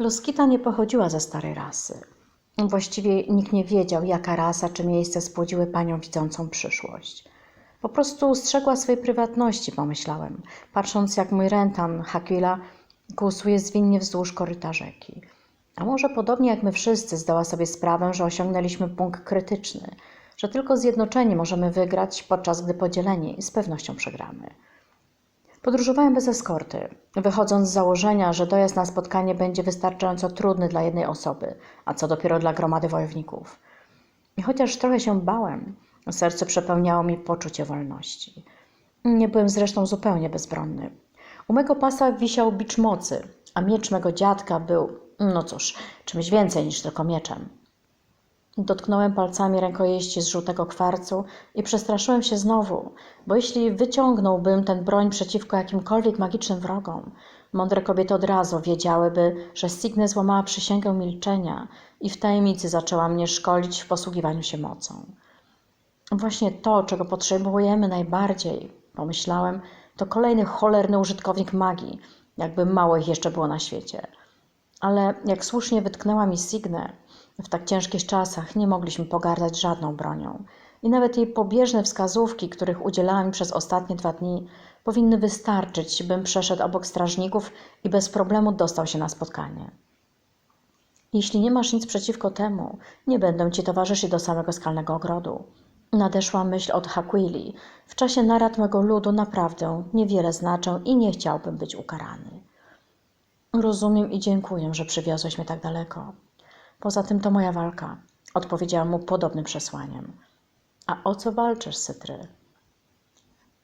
Loskita nie pochodziła ze starej rasy. Właściwie nikt nie wiedział, jaka rasa czy miejsce spłodziły panią widzącą przyszłość. Po prostu strzegła swojej prywatności, pomyślałem, patrząc jak mój rentan, Hakila, kłusuje zwinnie wzdłuż koryta rzeki. A może podobnie jak my wszyscy zdała sobie sprawę, że osiągnęliśmy punkt krytyczny, że tylko zjednoczeni możemy wygrać, podczas gdy podzieleni z pewnością przegramy. Podróżowałem bez eskorty, wychodząc z założenia, że dojazd na spotkanie będzie wystarczająco trudny dla jednej osoby, a co dopiero dla gromady wojowników. I chociaż trochę się bałem, serce przepełniało mi poczucie wolności. Nie byłem zresztą zupełnie bezbronny. U mego pasa wisiał bicz mocy, a miecz mego dziadka był, no cóż, czymś więcej niż tylko mieczem. Dotknąłem palcami rękojeści z żółtego kwarcu i przestraszyłem się znowu, bo jeśli wyciągnąłbym ten broń przeciwko jakimkolwiek magicznym wrogom, mądre kobiety od razu wiedziałyby, że Signe złamała przysięgę milczenia i w tajemnicy zaczęła mnie szkolić w posługiwaniu się mocą. Właśnie to, czego potrzebujemy najbardziej, pomyślałem, to kolejny cholerny użytkownik magii, jakby mało ich jeszcze było na świecie. Ale jak słusznie wytknęła mi Signe, w tak ciężkich czasach nie mogliśmy pogardzać żadną bronią. I nawet jej pobieżne wskazówki, których udzielała mi przez ostatnie dwa dni, powinny wystarczyć, bym przeszedł obok strażników i bez problemu dostał się na spotkanie. Jeśli nie masz nic przeciwko temu, nie będę ci towarzyszyć do samego skalnego ogrodu. Nadeszła myśl od Hakwili. W czasie narad mego ludu naprawdę niewiele znaczę i nie chciałbym być ukarany. Rozumiem i dziękuję, że przywiozłeś mnie tak daleko. Poza tym to moja walka. Odpowiedziałam mu podobnym przesłaniem. A o co walczysz, Sytry?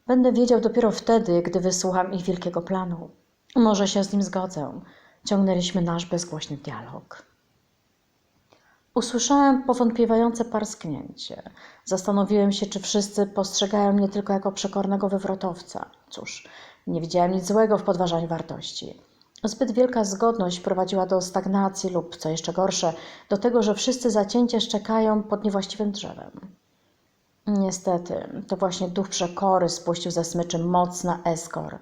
Będę wiedział dopiero wtedy, gdy wysłucham ich wielkiego planu. Może się z nim zgodzę. Ciągnęliśmy nasz bezgłośny dialog. Usłyszałem powątpiewające parsknięcie. Zastanowiłem się, czy wszyscy postrzegają mnie tylko jako przekornego wywrotowca. Cóż, nie widziałem nic złego w podważaniu wartości. Zbyt wielka zgodność prowadziła do stagnacji lub, co jeszcze gorsze, do tego, że wszyscy zacięcie szczekają pod niewłaściwym drzewem. Niestety, to właśnie duch przekory spuścił ze smyczy moc na Eskor,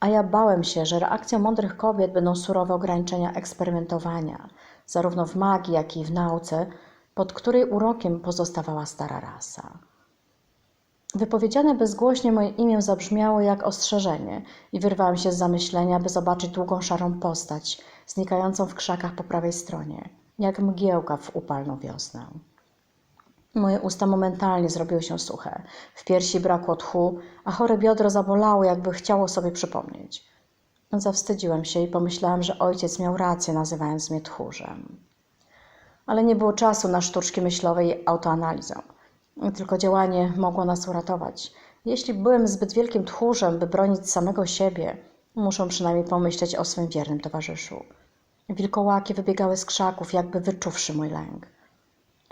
a ja bałem się, że reakcją mądrych kobiet będą surowe ograniczenia eksperymentowania, zarówno w magii, jak i w nauce, pod której urokiem pozostawała stara rasa. Wypowiedziane bezgłośnie moje imię zabrzmiało jak ostrzeżenie i wyrwałem się z zamyślenia, by zobaczyć długą szarą postać, znikającą w krzakach po prawej stronie, jak mgiełka w upalną wiosnę. Moje usta momentalnie zrobiły się suche, w piersi brakło tchu, a chore biodro zabolało, jakby chciało sobie przypomnieć. Zawstydziłem się i pomyślałem, że ojciec miał rację, nazywając mnie tchórzem. Ale nie było czasu na sztuczki myślowe i autoanalizę. Tylko działanie mogło nas uratować. Jeśli byłem zbyt wielkim tchórzem, by bronić samego siebie, muszę przynajmniej pomyśleć o swym wiernym towarzyszu. Wilkołaki wybiegały z krzaków, jakby wyczuwszy mój lęk.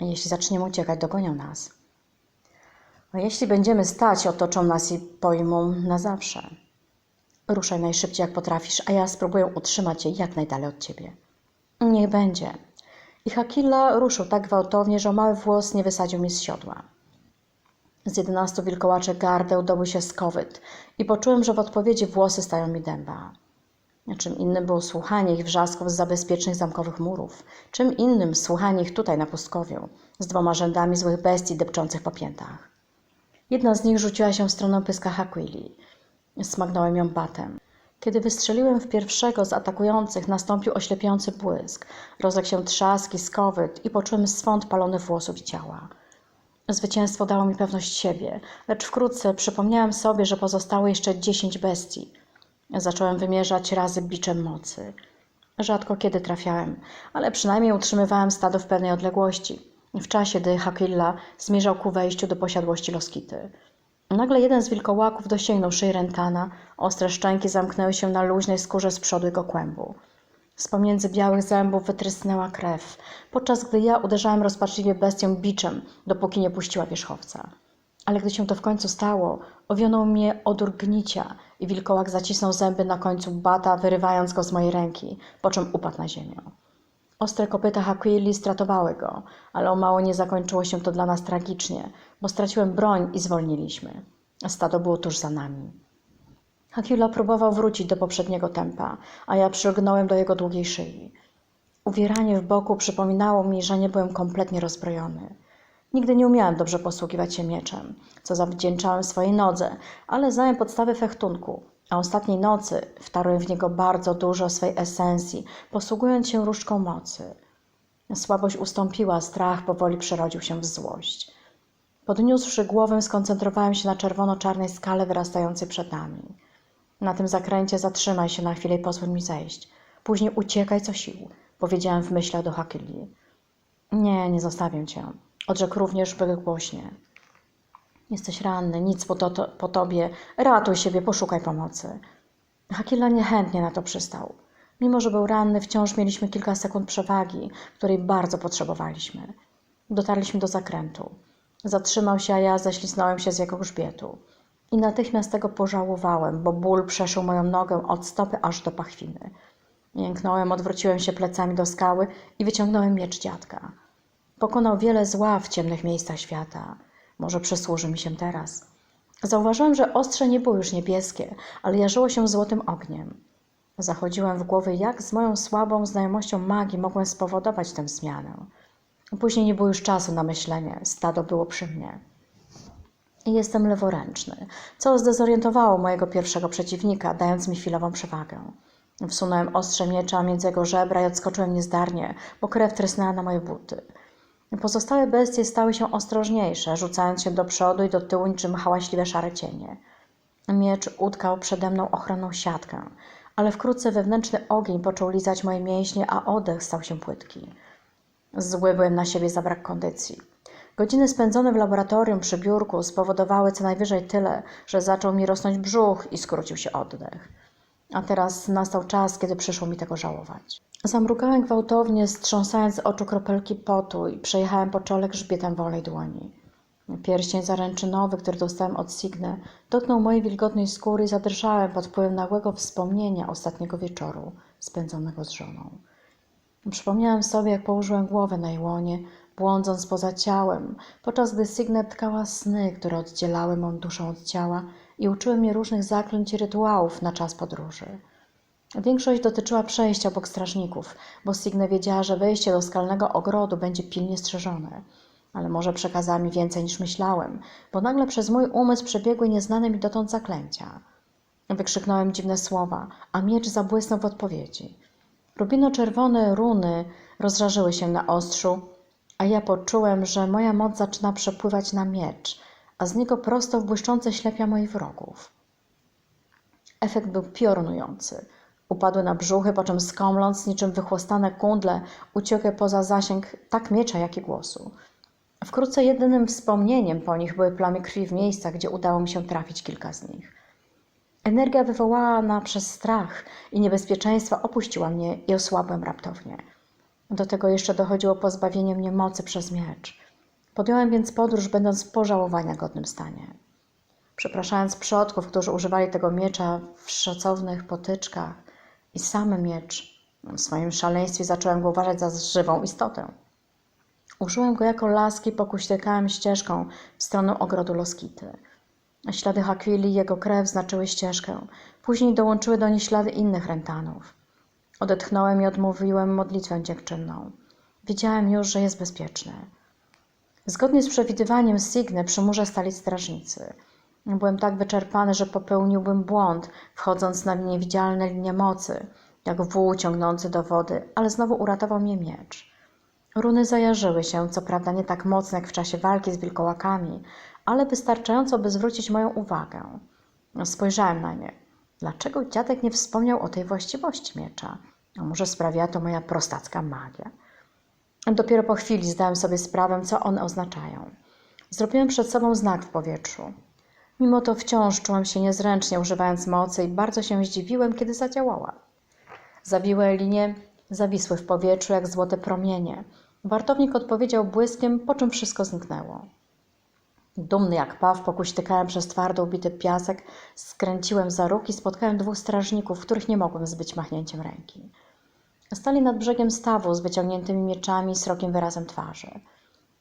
Jeśli zaczniemy uciekać, dogonią nas. A jeśli będziemy stać, otoczą nas i pojmą na zawsze. Ruszaj najszybciej, jak potrafisz, a ja spróbuję utrzymać je jak najdalej od ciebie. Niech będzie. I Hakilla ruszył tak gwałtownie, że mały włos nie wysadził mi z siodła. Z jedenastu wilkołaczek gardeł dobył się skowyt i poczułem, że w odpowiedzi włosy stają mi dęba. Czym innym było słuchanie ich wrzasków z zabezpiecznych zamkowych murów. Czym innym słuchanie ich tutaj na pustkowiu, z dwoma rzędami złych bestii depczących po piętach. Jedna z nich rzuciła się w stronę pyska Hakwili. Smagnąłem ją batem. Kiedy wystrzeliłem w pierwszego z atakujących, nastąpił oślepiający błysk. Rozległ się trzask i skowyt i poczułem swąd palonych włosów i ciała. Zwycięstwo dało mi pewność siebie, lecz wkrótce przypomniałem sobie, że pozostało jeszcze dziesięć bestii. Zacząłem wymierzać razy biczem mocy. Rzadko kiedy trafiałem, ale przynajmniej utrzymywałem stado w pewnej odległości. W czasie, gdy Hakilla zmierzał ku wejściu do posiadłości Loskity. Nagle jeden z wilkołaków dosięgnął szyi Rentana, ostre szczęki zamknęły się na luźnej skórze z przodu jego kłębu. Z pomiędzy białych zębów wytrysnęła krew, podczas gdy ja uderzałem rozpaczliwie bestię biczem, dopóki nie puściła wierzchowca. Ale gdy się to w końcu stało, owionął mnie odór gnicia i wilkołak zacisnął zęby na końcu bata, wyrywając go z mojej ręki, po czym upadł na ziemię. Ostre kopyta Hakwili stratowały go, ale o mało nie zakończyło się to dla nas tragicznie, bo straciłem broń i zwolniliśmy. Stado było tuż za nami. Hakila próbował wrócić do poprzedniego tempa, a ja przylgnąłem do jego długiej szyi. Uwieranie w boku przypominało mi, że nie byłem kompletnie rozbrojony. Nigdy nie umiałem dobrze posługiwać się mieczem, co zawdzięczałem swojej nodze, ale znałem podstawy fechtunku, a ostatniej nocy wtarłem w niego bardzo dużo swej esencji, posługując się różdżką mocy. Słabość ustąpiła, strach powoli przerodził się w złość. Podniósłszy głowę, skoncentrowałem się na czerwono-czarnej skale wyrastającej przed nami. Na tym zakręcie zatrzymaj się na chwilę i pozwól mi zejść. Później uciekaj co sił, powiedziałem w myślach do Hakili. Nie, nie zostawię cię, odrzekł również głośnie. Jesteś ranny, nic po, to, po tobie, ratuj siebie, poszukaj pomocy. Hakila niechętnie na to przystał. Mimo, że był ranny, wciąż mieliśmy kilka sekund przewagi, której bardzo potrzebowaliśmy. Dotarliśmy do zakrętu. Zatrzymał się, a ja ześliznąłem się z jego grzbietu. I natychmiast tego pożałowałem, bo ból przeszył moją nogę od stopy aż do pachwiny. Jęknąłem, odwróciłem się plecami do skały i wyciągnąłem miecz dziadka. Pokonał wiele zła w ciemnych miejscach świata. Może przysłuży mi się teraz. Zauważyłem, że ostrze nie było już niebieskie, ale jarzyło się złotym ogniem. Zachodziłem w głowy, jak z moją słabą znajomością magii mogłem spowodować tę zmianę. Później nie było już czasu na myślenie, stado było przy mnie. Jestem leworęczny, co zdezorientowało mojego pierwszego przeciwnika, dając mi chwilową przewagę. Wsunąłem ostrze miecza między jego żebra i odskoczyłem niezdarnie, bo krew trysnęła na moje buty. Pozostałe bestie stały się ostrożniejsze, rzucając się do przodu i do tyłu niczym hałaśliwe szare cienie. Miecz utkał przede mną ochronną siatkę, ale wkrótce wewnętrzny ogień począł lizać moje mięśnie, a oddech stał się płytki. Zły byłem na siebie za brak kondycji. Godziny spędzone w laboratorium przy biurku spowodowały co najwyżej tyle, że zaczął mi rosnąć brzuch i skrócił się oddech. A teraz nastał czas, kiedy przyszło mi tego żałować. Zamrugałem gwałtownie, strząsając z oczu kropelki potu i przejechałem po czole grzbietem wolnej dłoni. Pierścień zaręczynowy, który dostałem od Signy, dotknął mojej wilgotnej skóry i zadrżałem pod wpływem nagłego wspomnienia ostatniego wieczoru spędzonego z żoną. Przypomniałem sobie, jak położyłem głowę na jej łonie, błądząc poza ciałem, podczas gdy Signet tkała sny, które oddzielały mą duszę od ciała i uczyły mnie różnych zaklęć i rytuałów na czas podróży. Większość dotyczyła przejścia obok strażników, bo Signe wiedziała, że wejście do skalnego ogrodu będzie pilnie strzeżone. Ale może przekazała mi więcej niż myślałem, bo nagle przez mój umysł przebiegły nieznane mi dotąd zaklęcia. Wykrzyknąłem dziwne słowa, a miecz zabłysnął w odpowiedzi. Rubino-czerwone runy rozżarzyły się na ostrzu, a ja poczułem, że moja moc zaczyna przepływać na miecz, a z niego prosto w błyszczące ślepia moich wrogów. Efekt był piorunujący. Upadły na brzuchy, po czym skomląc, niczym wychłostane kundle, uciekły poza zasięg tak miecza, jak i głosu. Wkrótce jedynym wspomnieniem po nich były plamy krwi w miejscach, gdzie udało mi się trafić kilka z nich. Energia wywołana przez strach i niebezpieczeństwa opuściła mnie i osłabłem raptownie. Do tego jeszcze dochodziło pozbawienie mnie mocy przez miecz. Podjąłem więc podróż, będąc w pożałowania godnym stanie. Przepraszając przodków, którzy używali tego miecza w szacownych potyczkach i sam miecz, w swoim szaleństwie zacząłem go uważać za żywą istotę. Użyłem go jako laski, pokuśtykałem ścieżką w stronę ogrodu Loskity. Ślady Hakwili i jego krew znaczyły ścieżkę. Później dołączyły do niej ślady innych rentanów. Odetchnąłem i odmówiłem modlitwę dziękczynną. Wiedziałem już, że jest bezpieczny. Zgodnie z przewidywaniem Signy przy murze stali strażnicy. Byłem tak wyczerpany, że popełniłbym błąd, wchodząc na niewidzialne linie mocy, jak wół ciągnący do wody, ale znowu uratował mnie miecz. Runy zajarzyły się, co prawda nie tak mocno jak w czasie walki z wilkołakami, ale wystarczająco, by zwrócić moją uwagę. Spojrzałem na nie. Dlaczego dziadek nie wspomniał o tej właściwości miecza? A może sprawiała to moja prostacka magia? Dopiero po chwili zdałem sobie sprawę, co one oznaczają. Zrobiłem przed sobą znak w powietrzu. Mimo to wciąż czułem się niezręcznie, używając mocy i bardzo się zdziwiłem, kiedy zadziałała. Zawiłe linie zawisły w powietrzu jak złote promienie. Wartownik odpowiedział błyskiem, po czym wszystko zniknęło. Dumny jak paw, pokuśtykałem przez twardo ubity piasek, skręciłem za róg i spotkałem dwóch strażników, których nie mogłem zbyć machnięciem ręki. Stali nad brzegiem stawu z wyciągniętymi mieczami i srokim wyrazem twarzy.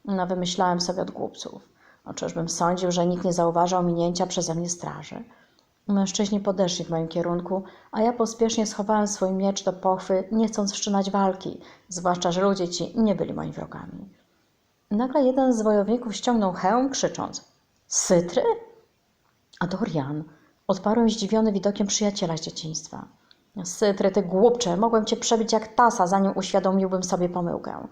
No, wymyślałem sobie od głupców. No, czyżbym sądził, że nikt nie zauważał minięcia przeze mnie straży. Mężczyźni podeszli w moim kierunku, a ja pospiesznie schowałem swój miecz do pochwy, nie chcąc wszczynać walki, zwłaszcza, że ludzie ci nie byli moimi wrogami. Nagle jeden z wojowników ściągnął hełm, krzycząc: Sytry? A Dorian, odparłem zdziwiony widokiem przyjaciela z dzieciństwa. Sytry, ty głupcze, mogłem cię przebić jak tasa, zanim uświadomiłbym sobie pomyłkę.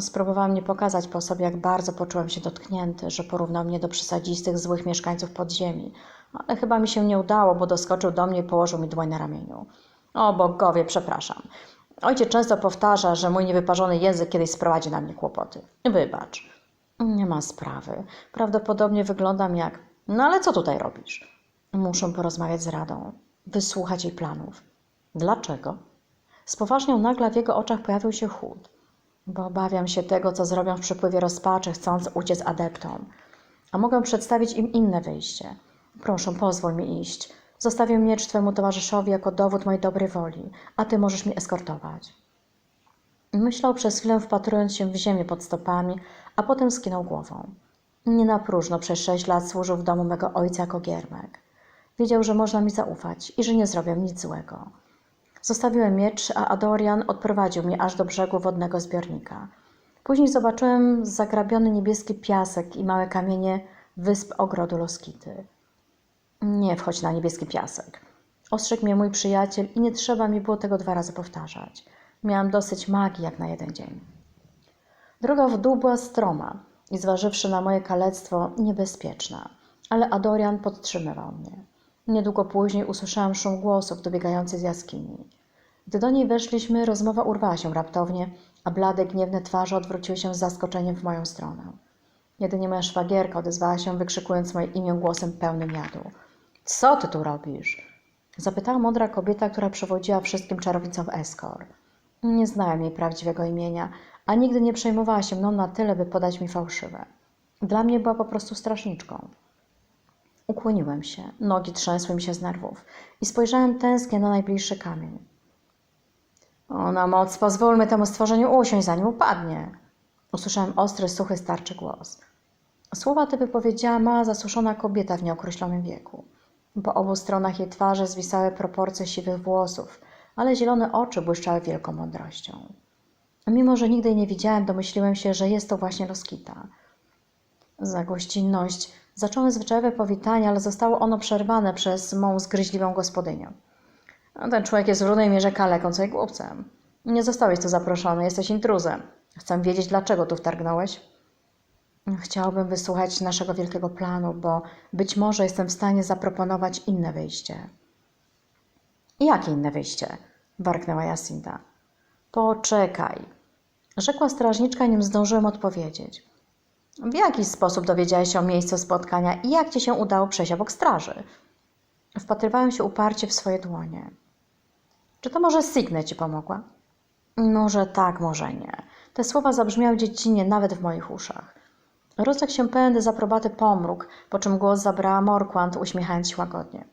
Spróbowałem nie pokazać po sobie, jak bardzo poczułem się dotknięty, że porównał mnie do przesadzistych, złych mieszkańców podziemi, ale chyba mi się nie udało, bo doskoczył do mnie i położył mi dłoń na ramieniu. O bogowie, przepraszam. Ojciec często powtarza, że mój niewyparzony język kiedyś sprowadzi na mnie kłopoty. Wybacz. Nie ma sprawy. Prawdopodobnie wyglądam jak... No ale co tutaj robisz? Muszę porozmawiać z Radą. Wysłuchać jej planów. Dlaczego? Spoważniał nagle, w jego oczach pojawił się chłód. Bo obawiam się tego, co zrobią w przypływie rozpaczy, chcąc uciec adeptom. A mogę przedstawić im inne wyjście. Proszę, pozwól mi iść. Zostawię miecz twemu towarzyszowi jako dowód mojej dobrej woli, a ty możesz mnie eskortować. Myślał przez chwilę, wpatrując się w ziemię pod stopami, a potem skinął głową. Nie na próżno przez sześć lat służył w domu mego ojca jako giermek. Wiedział, że można mi zaufać i że nie zrobię nic złego. Zostawiłem miecz, a Adorian odprowadził mnie aż do brzegu wodnego zbiornika. Później zobaczyłem zagrabiony niebieski piasek i małe kamienie wysp ogrodu Loskity. Nie wchodź na niebieski piasek. Ostrzegł mnie mój przyjaciel i nie trzeba mi było tego dwa razy powtarzać. Miałam dosyć magii jak na jeden dzień. Droga w dół była stroma i zważywszy na moje kalectwo niebezpieczna, ale Adorian podtrzymywał mnie. Niedługo później usłyszałam szum głosów dobiegający z jaskini. Gdy do niej weszliśmy, rozmowa urwała się raptownie, a blade, gniewne twarze odwróciły się z zaskoczeniem w moją stronę. Jedynie moja szwagierka odezwała się, wykrzykując moje imię głosem pełnym jadu. Co ty tu robisz? Zapytała mądra kobieta, która przewodziła wszystkim czarownicom Eskor. Nie znałem jej prawdziwego imienia, a nigdy nie przejmowała się mną na tyle, by podać mi fałszywe. Dla mnie była po prostu strażniczką. Ukłoniłem się, nogi trzęsły mi się z nerwów i spojrzałem tęsknie na najbliższy kamień. O, moc, pozwólmy temu stworzeniu usiąść, zanim upadnie. Usłyszałem ostry, suchy, starczy głos. Słowa te wypowiedziała mała, zasuszona kobieta w nieokreślonym wieku. Po obu stronach jej twarzy zwisały proporcje siwych włosów, ale zielone oczy błyszczały wielką mądrością. Mimo, że nigdy jej nie widziałem, domyśliłem się, że jest to właśnie Loskita. Za gościnność zacząłem zwyczajowe powitanie, ale zostało ono przerwane przez mą zgryźliwą gospodynię. Ten człowiek jest w równej mierze kaleką, co i głupcem. Nie zostałeś tu zaproszony, jesteś intruzem. Chcę wiedzieć, dlaczego tu wtargnąłeś. Chciałbym wysłuchać naszego wielkiego planu, bo być może jestem w stanie zaproponować inne wyjście. Jakie inne wyjście? warknęła Jacinta. Poczekaj, rzekła strażniczka, nim zdążyłem odpowiedzieć. W jaki sposób dowiedziałeś się o miejscu spotkania i jak ci się udało przejść obok straży? Wpatrywałem się uparcie w swoje dłonie. Czy to może Signe ci pomogła? Może tak, może nie. Te słowa zabrzmiały dziecinnie nawet w moich uszach. Rozległ się pełen dezaprobaty pomruk, po czym głos zabrała Morquant, uśmiechając się łagodnie.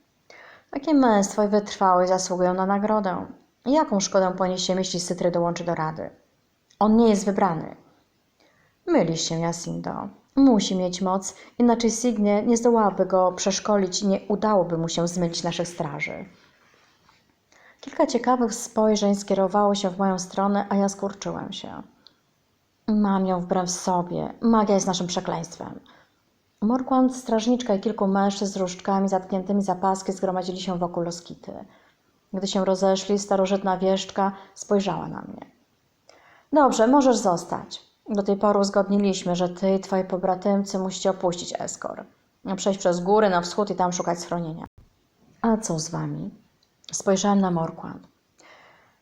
Takie męstwo i wytrwałość zasługują na nagrodę. Jaką szkodę poniesiemy, jeśli Sytry dołączy do rady? On nie jest wybrany. Mylisz się, Jacindo. Musi mieć moc, inaczej Signie nie zdołałaby go przeszkolić i nie udałoby mu się zmylić naszych straży. Kilka ciekawych spojrzeń skierowało się w moją stronę, a ja skurczyłem się. Mam ją wbrew sobie. Magia jest naszym przekleństwem. Morquant, strażniczka i kilku mężczyzn z różdżkami zatkniętymi za paski zgromadzili się wokół Loskity. Gdy się rozeszli, starożytna wieszczka spojrzała na mnie. Dobrze, możesz zostać. Do tej pory uzgodniliśmy, że ty i twoi pobratymcy musicie opuścić Eskor. Przejść przez góry na wschód i tam szukać schronienia. A co z wami? Spojrzałem na Morquant.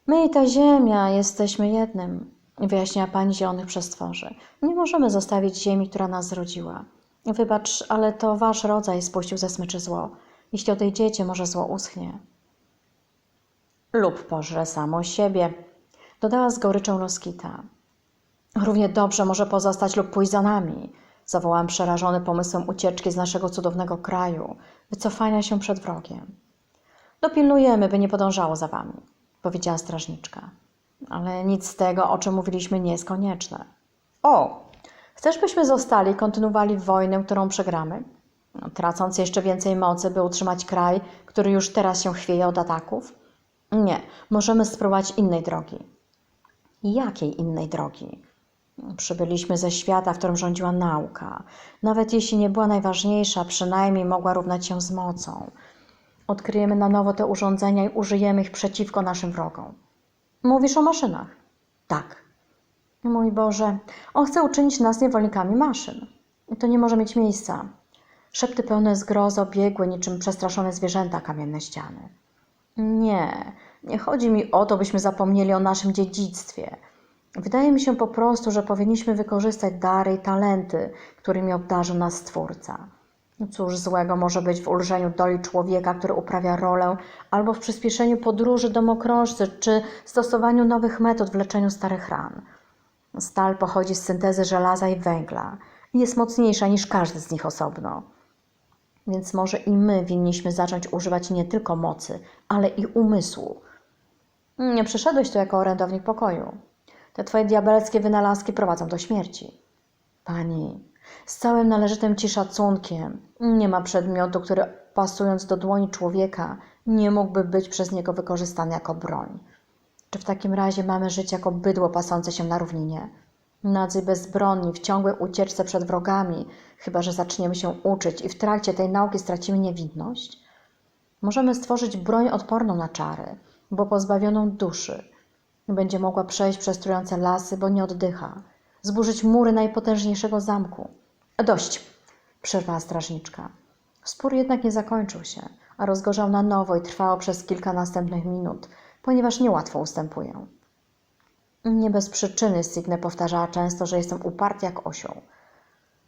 My i ta ziemia jesteśmy jednym, wyjaśniła pani zielonych przestworzy. Nie możemy zostawić ziemi, która nas zrodziła. Wybacz, ale to wasz rodzaj spuścił ze smyczy zło. Jeśli odejdziecie, może zło uschnie. Lub pożre samo siebie, dodała z goryczą Loskita. Równie dobrze może pozostać lub pójść za nami. Zawołałem przerażony pomysłem ucieczki z naszego cudownego kraju, wycofania się przed wrogiem. Dopilnujemy, by nie podążało za wami, powiedziała strażniczka. Ale nic z tego, o czym mówiliśmy, nie jest konieczne. O, chcesz, byśmy zostali i kontynuowali wojnę, którą przegramy? Tracąc jeszcze więcej mocy, by utrzymać kraj, który już teraz się chwieje od ataków? Nie, możemy spróbować innej drogi. Jakiej innej drogi? Przybyliśmy ze świata, w którym rządziła nauka. Nawet jeśli nie była najważniejsza, przynajmniej mogła równać się z mocą. Odkryjemy na nowo te urządzenia i użyjemy ich przeciwko naszym wrogom. Mówisz o maszynach? Tak. Mój Boże, on chce uczynić nas niewolnikami maszyn. To nie może mieć miejsca. Szepty pełne zgrozy obiegły niczym przestraszone zwierzęta kamienne ściany. Nie, nie chodzi mi o to, byśmy zapomnieli o naszym dziedzictwie. Wydaje mi się po prostu, że powinniśmy wykorzystać dary i talenty, którymi obdarzył nas Stwórca. Cóż złego może być w ulżeniu doli człowieka, który uprawia rolę, albo w przyspieszeniu podróży domokrążcy, czy stosowaniu nowych metod w leczeniu starych ran. Stal pochodzi z syntezy żelaza i węgla i jest mocniejsza niż każdy z nich osobno. Więc może i my winniśmy zacząć używać nie tylko mocy, ale i umysłu. Nie przyszedłeś tu jako orędownik pokoju. Te twoje diabelskie wynalazki prowadzą do śmierci. Pani, z całym należytym ci szacunkiem, nie ma przedmiotu, który pasując do dłoni człowieka, nie mógłby być przez niego wykorzystany jako broń. Czy w takim razie mamy żyć jako bydło pasące się na równinie? Nadzy bezbronni, w ciągłej ucieczce przed wrogami, chyba że zaczniemy się uczyć i w trakcie tej nauki stracimy niewinność? Możemy stworzyć broń odporną na czary, bo pozbawioną duszy. Będzie mogła przejść przez trujące lasy, bo nie oddycha. Zburzyć mury najpotężniejszego zamku. Dość, przerwała strażniczka. Spór jednak nie zakończył się, a rozgorzał na nowo i trwało przez kilka następnych minut, ponieważ niełatwo ustępuję. Nie bez przyczyny Signe powtarzała często, że jestem uparty jak osioł.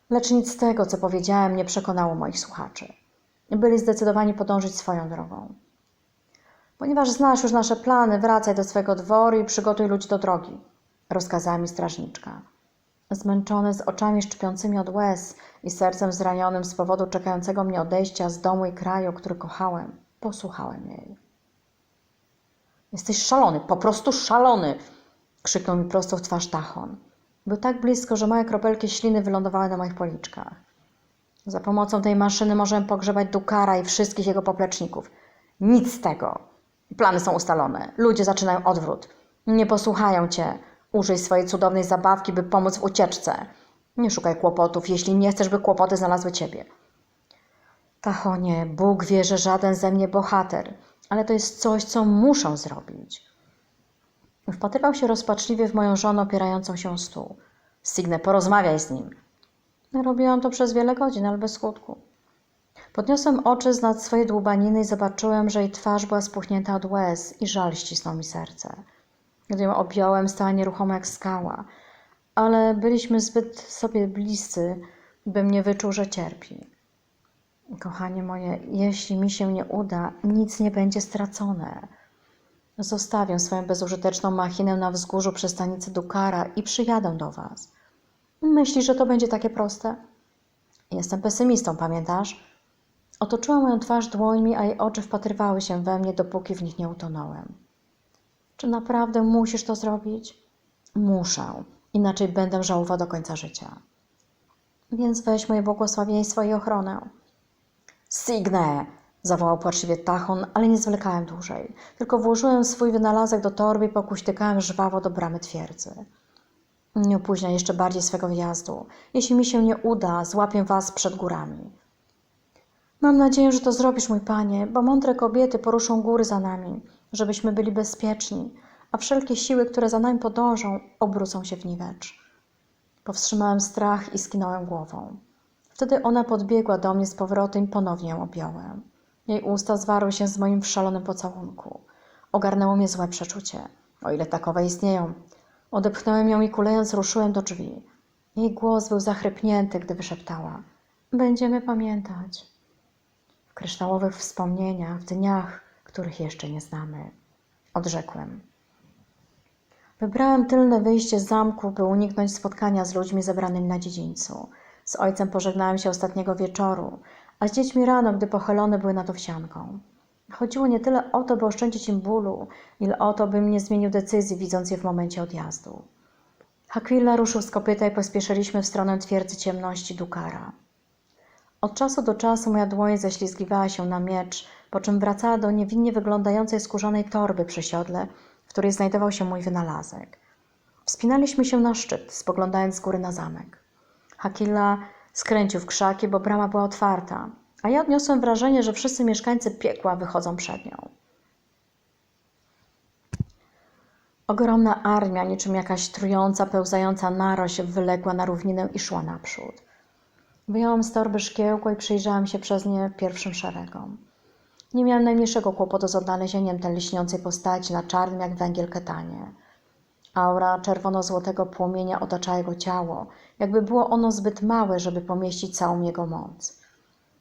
Lecz nic z tego, co powiedziałem, nie przekonało moich słuchaczy. Byli zdecydowani podążyć swoją drogą. Ponieważ znasz już nasze plany, wracaj do swego dworu i przygotuj ludzi do drogi, rozkazała mi strażniczka. Zmęczony, z oczami szczypiącymi od łez i sercem zranionym z powodu czekającego mnie odejścia z domu i kraju, który kochałem, posłuchałem jej. Jesteś szalony, po prostu szalony! krzyknął mi prosto w twarz Tachon. Był tak blisko, że małe kropelki śliny wylądowały na moich policzkach. Za pomocą tej maszyny możemy pogrzebać Dukara i wszystkich jego popleczników. Nic z tego. Plany są ustalone. Ludzie zaczynają odwrót. Nie posłuchają cię. Użyj swojej cudownej zabawki, by pomóc w ucieczce. Nie szukaj kłopotów, jeśli nie chcesz, by kłopoty znalazły ciebie. Tachonie, Bóg wie, że żaden ze mnie bohater, ale to jest coś, co muszę zrobić. Wpatrywał się rozpaczliwie w moją żonę opierającą się o stół. Signe, porozmawiaj z nim. Robiłam to przez wiele godzin, ale bez skutku. Podniosłem oczy z nad swojej dłubaniny i zobaczyłem, że jej twarz była spuchnięta od łez i żal ścisnął mi serce. Gdy ją objąłem, stała nieruchoma jak skała, ale byliśmy zbyt sobie bliscy, bym nie wyczuł, że cierpi. Kochanie moje, jeśli mi się nie uda, nic nie będzie stracone. Zostawię swoją bezużyteczną machinę na wzgórzu przy stanicy Dukara i przyjadę do Was. Myślisz, że to będzie takie proste? Jestem pesymistą, pamiętasz? Otoczyła moją twarz dłońmi, a jej oczy wpatrywały się we mnie, dopóki w nich nie utonąłem. Czy naprawdę musisz to zrobić? Muszę, inaczej będę żałował do końca życia. Więc weź moje błogosławieństwo i ochronę. Signe! zawołał płaczliwie Tachon, ale nie zwlekałem dłużej. Tylko włożyłem swój wynalazek do torby i pokuśtykałem żwawo do bramy twierdzy. Nie opóźniaj jeszcze bardziej swego wjazdu. Jeśli mi się nie uda, złapię was przed górami. Mam nadzieję, że to zrobisz, mój panie, bo mądre kobiety poruszą góry za nami, żebyśmy byli bezpieczni, a wszelkie siły, które za nami podążą, obrócą się w niwecz. Powstrzymałem strach i skinąłem głową. Wtedy ona podbiegła do mnie z powrotem i ponownie ją objąłem. Jej usta zwarły się z moim szalonym pocałunku. Ogarnęło mnie złe przeczucie, o ile takowe istnieją. Odepchnąłem ją i kulejąc ruszyłem do drzwi. Jej głos był zachrypnięty, gdy wyszeptała. Będziemy pamiętać. W kryształowych wspomnieniach, w dniach, których jeszcze nie znamy. Odrzekłem. Wybrałem tylne wyjście z zamku, by uniknąć spotkania z ludźmi zebranymi na dziedzińcu. Z ojcem pożegnałem się ostatniego wieczoru, a z dziećmi rano, gdy pochylone były nad owsianką. Chodziło nie tyle o to, by oszczędzić im bólu, ile o to, bym nie zmienił decyzji, widząc je w momencie odjazdu. Hakwilla ruszył z kopyta i pospieszyliśmy w stronę twierdzy ciemności Dukara. Od czasu do czasu moja dłoń ześlizgiwała się na miecz, po czym wracała do niewinnie wyglądającej skórzanej torby przy siodle, w której znajdował się mój wynalazek. Wspinaliśmy się na szczyt, spoglądając z góry na zamek. Hakila skręcił w krzaki, bo brama była otwarta, a ja odniosłem wrażenie, że wszyscy mieszkańcy piekła wychodzą przed nią. Ogromna armia, niczym jakaś trująca, pełzająca narośl, wyległa na równinę i szła naprzód. Wyjąłem z torby szkiełko i przyjrzałem się przez nie pierwszym szeregom. Nie miałem najmniejszego kłopotu z odnalezieniem tej lśniącej postaci na czarnym jak węgiel ketanie. Aura czerwono-złotego płomienia otacza jego ciało, jakby było ono zbyt małe, żeby pomieścić całą jego moc.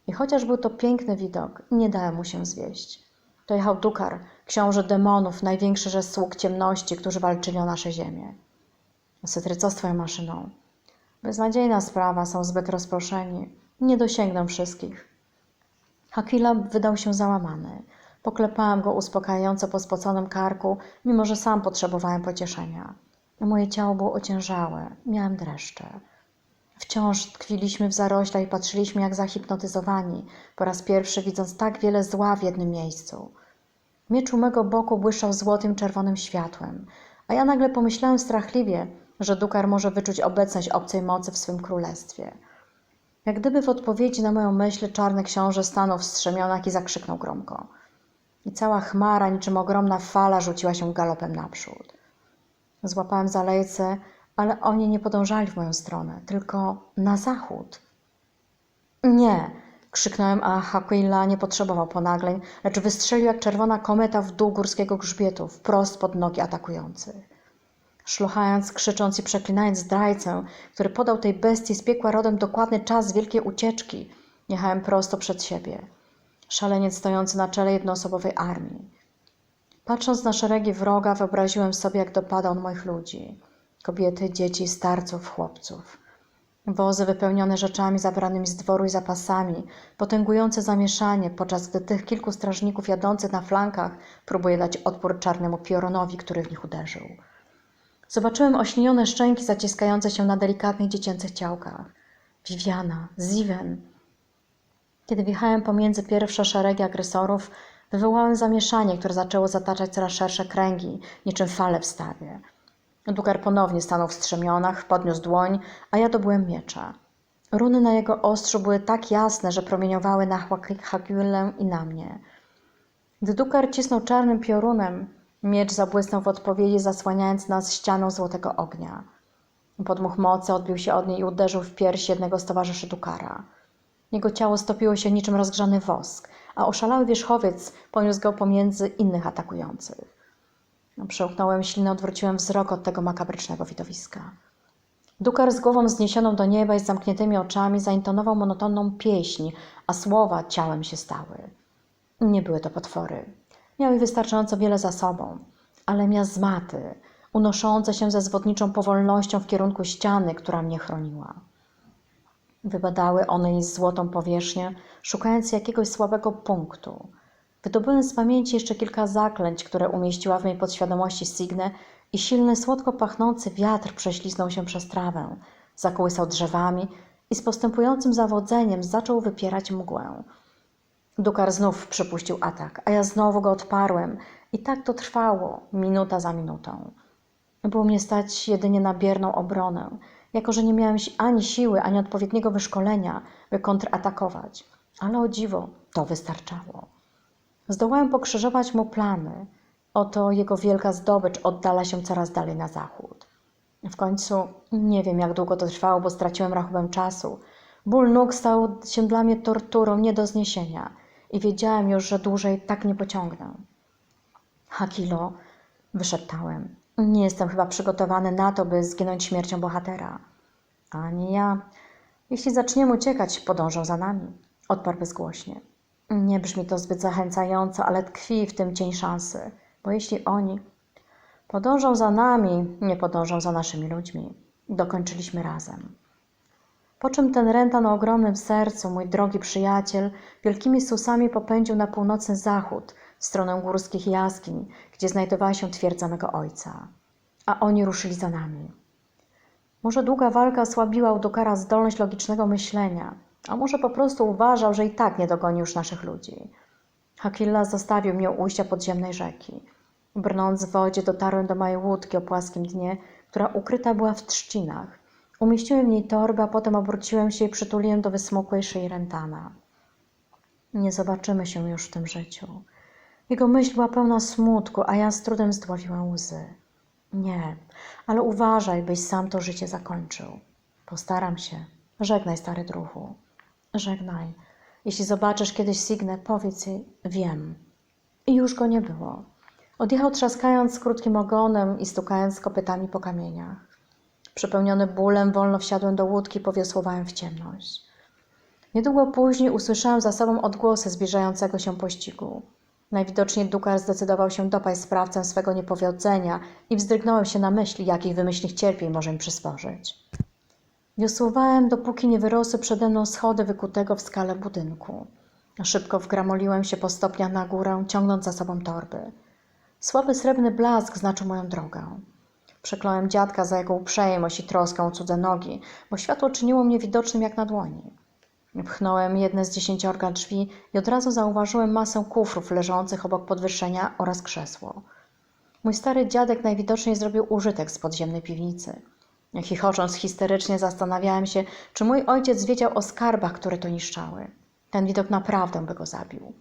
I chociaż był to piękny widok, nie dałem mu się zwieść. To jechał Dukar, książę demonów, największy ze sług ciemności, którzy walczyli o nasze ziemię. Sytry, co z twoją maszyną? Beznadziejna sprawa, są zbyt rozproszeni. Nie dosięgną wszystkich. Hakila wydał się załamany. Poklepałem go uspokajająco po spoconym karku, mimo że sam potrzebowałem pocieszenia. Moje ciało było ociężałe, miałem dreszcze. Wciąż tkwiliśmy w zaroślach i patrzyliśmy jak zahipnotyzowani, po raz pierwszy widząc tak wiele zła w jednym miejscu. Miecz u mego boku błyszczał złotym czerwonym światłem, a ja nagle pomyślałem strachliwie, że Dukar może wyczuć obecność obcej mocy w swym królestwie. Jak gdyby w odpowiedzi na moją myśl czarny książę stanął w strzemionach i zakrzyknął gromko. I cała chmara, niczym ogromna fala, rzuciła się galopem naprzód. Złapałem zalejce, ale oni nie podążali w moją stronę, tylko na zachód. Nie! krzyknąłem, a Hakuila nie potrzebował ponagleń, lecz wystrzelił jak czerwona kometa w dół górskiego grzbietu, wprost pod nogi atakujących. Szlochając, krzycząc i przeklinając zdrajcę, który podał tej bestii z piekła rodem dokładny czas wielkiej ucieczki, jechałem prosto przed siebie. Szaleniec stojący na czele jednoosobowej armii. Patrząc na szeregi wroga, wyobraziłem sobie, jak dopada on moich ludzi. Kobiety, dzieci, starców, chłopców. Wozy wypełnione rzeczami zabranymi z dworu i zapasami, potęgujące zamieszanie, podczas gdy tych kilku strażników jadących na flankach próbuje dać odpór czarnemu piorunowi, który w nich uderzył. Zobaczyłem ośnione szczęki zaciskające się na delikatnych dziecięcych ciałkach. Viviana, Ziven. Kiedy wjechałem pomiędzy pierwsze szeregi agresorów, wywołałem zamieszanie, które zaczęło zataczać coraz szersze kręgi, niczym fale w stawie. Dukar ponownie stanął w strzemionach, podniósł dłoń, a ja dobyłem miecza. Runy na jego ostrzu były tak jasne, że promieniowały na Hakilę i na mnie. Gdy Dukar cisnął czarnym piorunem, miecz zabłysnął w odpowiedzi, zasłaniając nas ścianą złotego ognia. Podmuch mocy odbił się od niej i uderzył w pierś jednego z towarzyszy Dukara. Jego ciało stopiło się niczym rozgrzany wosk, a oszalały wierzchowiec poniósł go pomiędzy innych atakujących. Przełknąłem ślinę, odwróciłem wzrok od tego makabrycznego widowiska. Dukar z głową zniesioną do nieba i z zamkniętymi oczami zaintonował monotonną pieśń, a słowa ciałem się stały. Nie były to potwory. Miały wystarczająco wiele za sobą, ale miazmaty, unoszące się ze zwodniczą powolnością w kierunku ściany, która mnie chroniła. Wybadały one jej złotą powierzchnię, szukając jakiegoś słabego punktu. Wydobyłem z pamięci jeszcze kilka zaklęć, które umieściła w mej podświadomości Signe i silny, słodko pachnący wiatr prześliznął się przez trawę, zakołysał drzewami i z postępującym zawodzeniem zaczął wypierać mgłę. Dukar znów przypuścił atak, a ja znowu go odparłem i tak to trwało, minuta za minutą. Było mnie stać jedynie na bierną obronę, jako że nie miałem ani siły, ani odpowiedniego wyszkolenia, by kontratakować. Ale o dziwo, to wystarczało. Zdołałem pokrzyżować mu plany. Oto jego wielka zdobycz oddala się coraz dalej na zachód. W końcu nie wiem, jak długo to trwało, bo straciłem rachubę czasu. Ból nóg stał się dla mnie torturą nie do zniesienia i wiedziałem już, że dłużej tak nie pociągnę. Hakilo, wyszeptałem, nie jestem chyba przygotowany na to, by zginąć śmiercią bohatera. Ani ja. Jeśli zaczniemy uciekać, podążą za nami, odparł bezgłośnie. Nie brzmi to zbyt zachęcająco, ale tkwi w tym cień szansy, bo jeśli oni podążą za nami, nie podążą za naszymi ludźmi. Dokończyliśmy razem. Po czym ten rentan o ogromnym sercu, mój drogi przyjaciel, wielkimi susami popędził na północny zachód, w stronę górskich jaskiń, gdzie znajdowała się twierdza mego ojca. A oni ruszyli za nami. Może długa walka osłabiła u Dukara zdolność logicznego myślenia, A może po prostu uważał, że i tak nie dogoni już naszych ludzi. Hakilla zostawił mnie u ujścia podziemnej rzeki. Brnąc w wodzie, dotarłem do mojej łódki o płaskim dnie, która ukryta była w trzcinach. Umieściłem w niej torbę, a potem obróciłem się i przytuliłem do wysmukłej szyi Rentana. Nie zobaczymy się już w tym życiu. Jego myśl była pełna smutku, a ja z trudem zdławiłam łzy. Nie, ale uważaj, byś sam to życie zakończył. Postaram się. Żegnaj, stary druhu. Żegnaj. Jeśli zobaczysz kiedyś Signę, powiedz jej, wiem. I już go nie było. Odjechał trzaskając krótkim ogonem i stukając kopytami po kamieniach. Przepełniony bólem, wolno wsiadłem do łódki i powiosłowałem w ciemność. Niedługo później usłyszałem za sobą odgłosy zbliżającego się pościgu. Najwidoczniej Dukar zdecydował się dopaść sprawcę swego niepowodzenia i wzdrygnąłem się na myśli, jakich wymyślnych cierpień może im przysporzyć. Wiosłowałem, dopóki nie wyrosły przede mną schody wykutego w skale budynku. Szybko wgramoliłem się po stopniach na górę, ciągnąc za sobą torby. Słaby srebrny blask znaczył moją drogę. Przekląłem dziadka za jego uprzejmość i troskę o cudze nogi, bo światło czyniło mnie widocznym jak na dłoni. Pchnąłem jedne z dziesięciorga drzwi i od razu zauważyłem masę kufrów leżących obok podwyższenia oraz krzesło. Mój stary dziadek najwidoczniej zrobił użytek z podziemnej piwnicy. Chichocząc histerycznie zastanawiałem się, czy mój ojciec wiedział o skarbach, które to niszczały. Ten widok naprawdę by go zabił.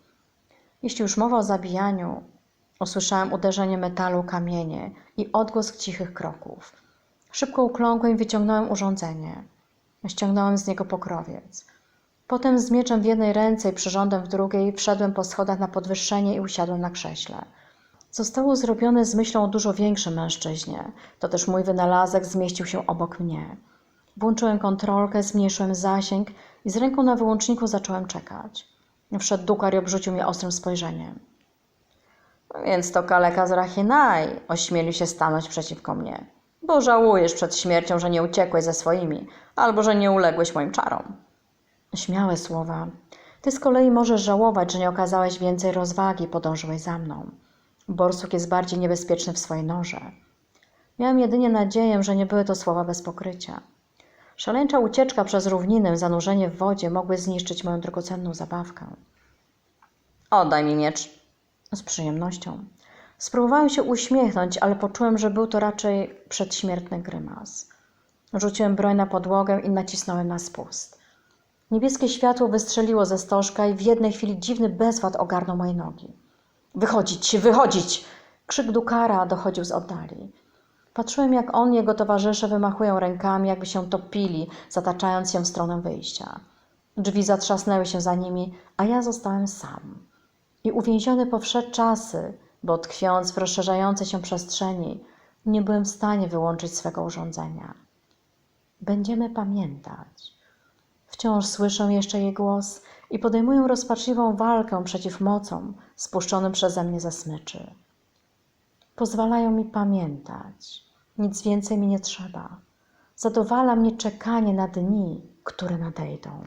Jeśli już mowa o zabijaniu, usłyszałem uderzenie metalu o kamienie i odgłos cichych kroków. Szybko ukląkłem i wyciągnąłem urządzenie. Ściągnąłem z niego pokrowiec. Potem z mieczem w jednej ręce i przyrządem w drugiej wszedłem po schodach na podwyższenie i usiadłem na krześle. Zostało zrobione z myślą o dużo większym mężczyźnie. To też mój wynalazek zmieścił się obok mnie. Włączyłem kontrolkę, zmniejszyłem zasięg i z ręką na wyłączniku zacząłem czekać. Wszedł Dukar i obrzucił mnie ostrym spojrzeniem. Więc to kaleka z Rachinaj ośmielił się stanąć przeciwko mnie. Bo żałujesz przed śmiercią, że nie uciekłeś ze swoimi, albo że nie uległeś moim czarom. Śmiałe słowa. Ty z kolei możesz żałować, że nie okazałeś więcej rozwagi, podążyłeś za mną. Borsuk jest bardziej niebezpieczny w swojej noże. Miałem jedynie nadzieję, że nie były to słowa bez pokrycia. Szaleńcza ucieczka przez równinę, zanurzenie w wodzie mogły zniszczyć moją drogocenną zabawkę. Oddaj mi miecz. Z przyjemnością. Spróbowałem się uśmiechnąć, ale poczułem, że był to raczej przedśmiertny grymas. Rzuciłem broń na podłogę i nacisnąłem na spust. Niebieskie światło wystrzeliło ze stożka i w jednej chwili dziwny bezwład ogarnął moje nogi. Wychodzić, wychodzić! Krzyk Dukara dochodził z oddali. Patrzyłem, jak on i jego towarzysze wymachują rękami, jakby się topili, zataczając się w stronę wyjścia. Drzwi zatrzasnęły się za nimi, a ja zostałem sam. I uwięziony po czasy, bo tkwiąc w rozszerzającej się przestrzeni, nie byłem w stanie wyłączyć swego urządzenia. Będziemy pamiętać. Wciąż słyszę jeszcze jej głos i podejmuję rozpaczliwą walkę przeciw mocom spuszczonym przeze mnie ze smyczy. Pozwalają mi pamiętać. Nic więcej mi nie trzeba. Zadowala mnie czekanie na dni, które nadejdą.